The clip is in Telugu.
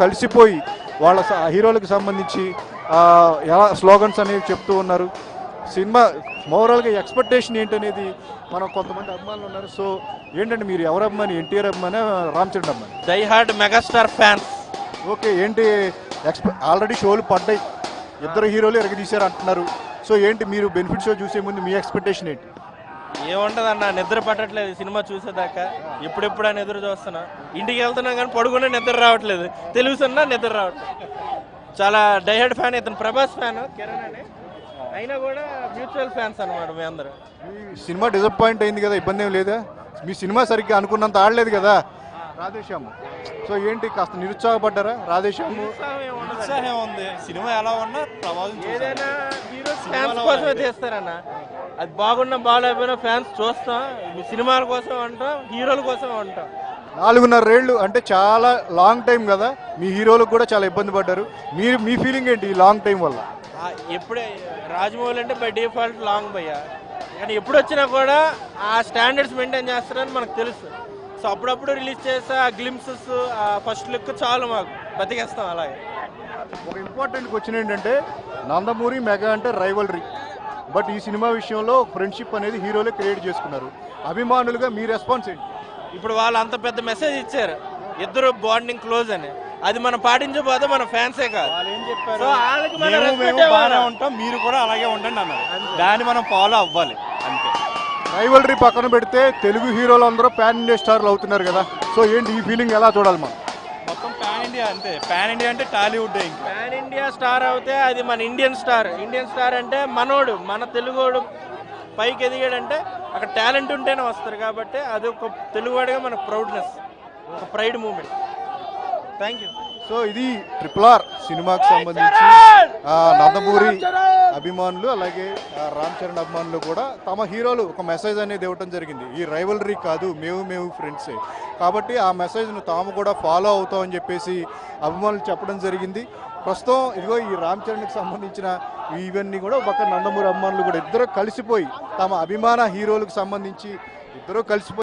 కలిసిపోయి వాళ్ళ హీరోలకు సంబంధించి ఎలా స్లోగన్స్ అనేవి చెప్తూ ఉన్నారు. సినిమా ఓవరాల్గా ఎక్స్పెక్టేషన్ ఏంటనేది మనం కొంతమంది అభిమానులు ఉన్నారు. సో ఏంటంటే మీరు ఎవరు అభిమాని? ఎన్టీఆర్ అభిమాని? రామ్ చరణ్ అభిమాని? Die hard megastar fans. Okay ఏంటి ఎక్స్పె ఆల్రెడీ షోలు పడ్డాయి. ఇద్దరు హీరోలు ఎరగదీశారు అంటున్నారు. సో ఏంటి మీరు బెనిఫిట్ షో చూసే ముందు మీ ఎక్స్పెక్టేషన్ ఏంటి? ఏముంటదన్న నిద్ర పట్టట్లేదు సినిమా చూసేదాకా. ఎప్పుడెప్పుడు అని ఎదురు చూస్తున్నా. ఇంటికి వెళ్తున్నా కానీ పడుకున్నా నిద్ర రావట్లేదు. తెలుసున్నా నిద్ర రావట్లేదు. చాలా డైహెడ్ ఫ్యాన్ ఇతను ప్రభాస్ ఫ్యాన్ కిరణ్ అని. అయినా కూడా మ్యూచువల్ ఫ్యాన్స్ అనమాట మీ అందరూ. సినిమా డిసప్పాయింట్ అయింది కదా ఇబ్బంది ఏం లేదా? మీ సినిమా సరిగ్గా అనుకున్నంత ఆడలేదు కదా? రాధేశ్యాము. సో ఏంటి కాస్త నిరుత్సాహపడ్డారా రాధేశ్యాము? ఉత్సాహం ఉంది సినిమా ఎలా ఉన్నా ప్రభావం ఏదైనా హీరోస్ ఫ్యాన్స్ కోసమే తీస్తారన్న. అది బాగున్నా బాగాలేకపోయినా ఫ్యాన్స్ చూస్తాం. మీ సినిమాల కోసం అంటాం హీరోల కోసం అంటాం. నాలుగున్నర రేళ్ళు అంటే చాలా లాంగ్ టైం కదా. మీ హీరోలకు కూడా చాలా ఇబ్బంది పడ్డారు. మీరు మీ ఫీలింగ్ ఏంటి ఈ లాంగ్ టైం వల్ల? ఎప్పుడే రాజమౌళి అంటే బై డిఫాల్ట్ లాంగ్ భయ్య. కానీ ఎప్పుడు వచ్చినా కూడా ఆ స్టాండర్డ్స్ మెయింటైన్ చేస్తారని మనకు తెలుసు. సో అప్పుడప్పుడు రిలీజ్ చేసే ఆ గ్లిమ్సెస్ ఆ ఫస్ట్ లుక్ చాలు మాకు. బతికేస్తాం అలాగే. ఒక ఇంపార్టెంట్ క్వశ్చన్ ఏంటంటే నందమూరి మెగా అంటే రైవలరీ బట్ ఈ సినిమా విషయంలో ఫ్రెండ్షిప్ అనేది హీరోలే క్రియేట్ చేసుకున్నారు. అభిమానులుగా మీ రెస్పాన్స్ ఏంటి? ఇప్పుడు వాళ్ళు అంత పెద్ద మెసేజ్ ఇచ్చారు. ఇద్దరు బాండింగ్ క్లోజ్ అని. అది మనం పాటించబోతే మన ఫ్యాన్సే కాదు. వాళ్ళు ఏం చెప్పారు? సో వాళ్ళకి మనం మేము respect మేము బాగానే ఇవ్వాలి. ఉంటాం మీరు కూడా అలాగే ఉండండి అన్నారు. దాన్ని మనం ఫాలో అవ్వాలి. అంతే. రైవలరీ పక్కన పెడితే తెలుగు హీరోలు అందరూ పాన్ ఇండియా స్టార్లు అవుతున్నారు కదా. సో ఏంటి ఈ ఫీలింగ్ ఎలా చూడాలి మనం? మొత్తం పాన్ ఇండియా అంతే. పాన్ ఇండియా అంటే టాలీవుడ్ ఇంకా. పాన్ ఇండియా స్టార్ అవుతే అది మన ఇండియన్ స్టార్ ఇండియన్ స్టార్ అంటే మనోడు మన తెలుగోడు పైకి ఎదిగాడంటే అక్కడ టాలెంట్ ఉంటేనే వస్తారు కాబట్టి అది ఒక తెలుగువాడిగా మన ప్రౌడ్నెస్ ఒక pride moment thank you so ఇది ట్రిపుల్ ఆర్ సినిమాకి సంబంధించి ఆ, నందమూరి అభిమానులు అలాగే రామ్ చరణ్ అభిమానులు కూడా తమ హీరోలు ఒక మెసేజ్ అనేది ఇవ్వటం జరిగింది. ఈ రైవలరీ కాదు మేము మేము ఫ్రెండ్సే కాబట్టి ఆ మెసేజ్ను తాము కూడా ఫాలో అవుతామని చెప్పేసి అభిమానులు చెప్పడం జరిగింది. ప్రస్తుతం ఇదిగో ఈ రామ్ చరణ్కి సంబంధించిన ఇవన్నీ కూడా ఒక నందమూరి అభిమానులు కూడా ఇద్దరు కలిసిపోయి తమ అభిమాన హీరోలకు సంబంధించి ఇద్దరు కలిసిపోయి